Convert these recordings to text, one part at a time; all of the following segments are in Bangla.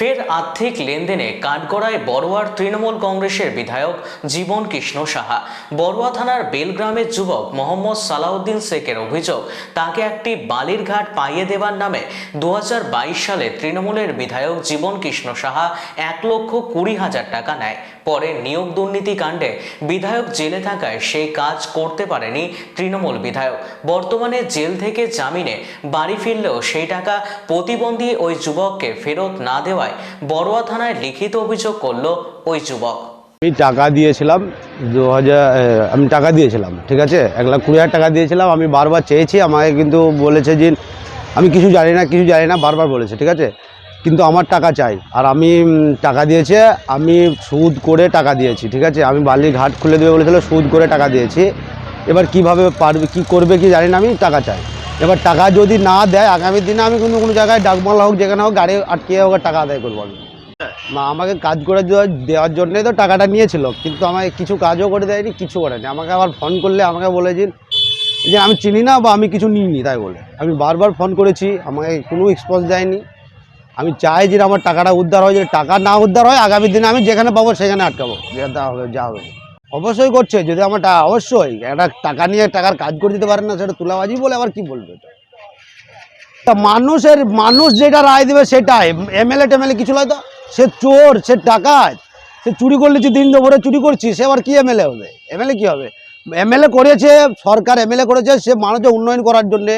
ফের আর্থিক লেনদেনে কাঠগড়ায় বড়ুয়ার তৃণমূল কংগ্রেসের বিধায়ক জীবন কৃষ্ণ সাহা। বড়ুয়া থানার বেলগ্রামের যুবক মোহাম্মদ সালাউদ্দিন শেখের অভিযোগ, তাকে একটি বালির ঘাট পাইয়ে দেবার নামে দু হাজার বাইশ সালে তৃণমূলের বিধায়ক জীবন কৃষ্ণ সাহা এক লক্ষ কুড়ি হাজার টাকা নেয়। পরে নিয়োগ দুর্নীতি কাণ্ডে বিধায়ক জেলে থাকায় সেই কাজ করতে পারেনি তৃণমূল বিধায়ক। বর্তমানে জেল থেকে জামিনে বাড়ি ফিরলেও সেই টাকা প্রতিবন্ধী ওই যুবককে ফেরত না দেওয়ায় বড়ুয়া থানায় লিখিত অভিযোগ করল ওই যুবক। আমি টাকা দিয়েছিলাম, দু হাজার আমি টাকা দিয়েছিলাম, ঠিক আছে? এক লাখ কুড়ি হাজার টাকা দিয়েছিলাম, আমি বারবার চেয়েছি, আমাকে কিন্তু বলেছে যে, আমি কিছু জানি না, কিছু জানি না, বারবার বলেছে, ঠিক আছে? কিন্তু আমার টাকা চাই, আর আমি টাকা দিয়েছে, আমি সুদ করে টাকা দিয়েছি, ঠিক আছে? আমি বালির ঘাট খুলে দেবে বলেছিল, সুদ করে টাকা দিয়েছি। এবার কীভাবে পারবে, কি করবে, কি জানি না, আমি টাকা চাই। এবার টাকা যদি না দেয়, আগামী দিনে আমি কিন্তু কোনো জায়গায় ডাকমালা হোক, যেখানে হোক গাড়ি আটকে হোক, টাকা আদায় করব আমি। আমাকে কাজ করে দেওয়ার জন্যই তো টাকাটা নিয়েছিল, কিন্তু আমাকে কিছু কাজও করে দেয়নি, কিছু করেনি আমাকে আবার ফোন করলে, আমাকে বলেছেন যে আমি চিনি না বা আমি কিছু নিইনি, তাই বলে। আমি বারবার ফোন করেছি, আমাকে কোনো এক্সপোজ দেয়নি। আমি চাই যে আমার টাকাটা উদ্ধার হয়, যদি টাকা না উদ্ধার হয়, আগামী দিনে আমি যেখানে পাবো, সেখানে আটকাবো যেটা হবে, যা হবে। অবশ্যই করছে, যদি আমার অবশ্যই। একটা টাকা নিয়ে টাকার কাজ করে দিতে পারে না, সেটা তুলাবাজি বলে আবার কি বলবে? তা মানুষের, মানুষ যেটা রায় দেবে সেটাই। এমএলএ, টেমএলএ কিছু নয় তো? সে চোর, সে ডাকাত, সে চুরি করলে যে দিন দুপুরে চুরি করছি, সে আবার কি এমএলএ হবে? এমএলএ কি হবে? এমএলএ করেছে, সরকার এমএলএ করেছে, সে মানুষের উন্নয়ন করার জন্যে,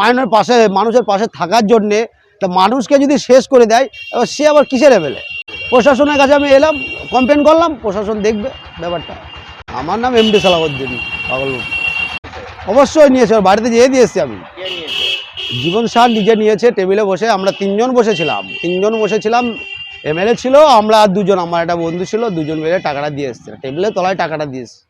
মানুষের পাশে মানুষের পাশে থাকার জন্যে, তা মানুষকে যদি শেষ করে দেয়, এবার সে আবার কিসের এমএলএ? প্রশাসনের কাছে আমি এলাম, কমপ্লেন করলাম, প্রশাসন দেখবে ব্যাপারটা। আমার নাম এমডি সালাউদ্দিন পাগল অবশ্যই নিয়েছে ওর বাড়িতে যেয়ে দিয়ে এসেছি আমি। জীবন সার নিজে নিয়েছে টেবিলে বসে আমরা তিনজন বসেছিলাম। তিনজন বসেছিলাম এমএলএ ছিল আমরা আর দুজন আমার একটা বন্ধু ছিল দুজন মিলে টাকাটা দিয়ে এসছে। টেবিলে তলায় টাকাটা দিয়ে এসছে।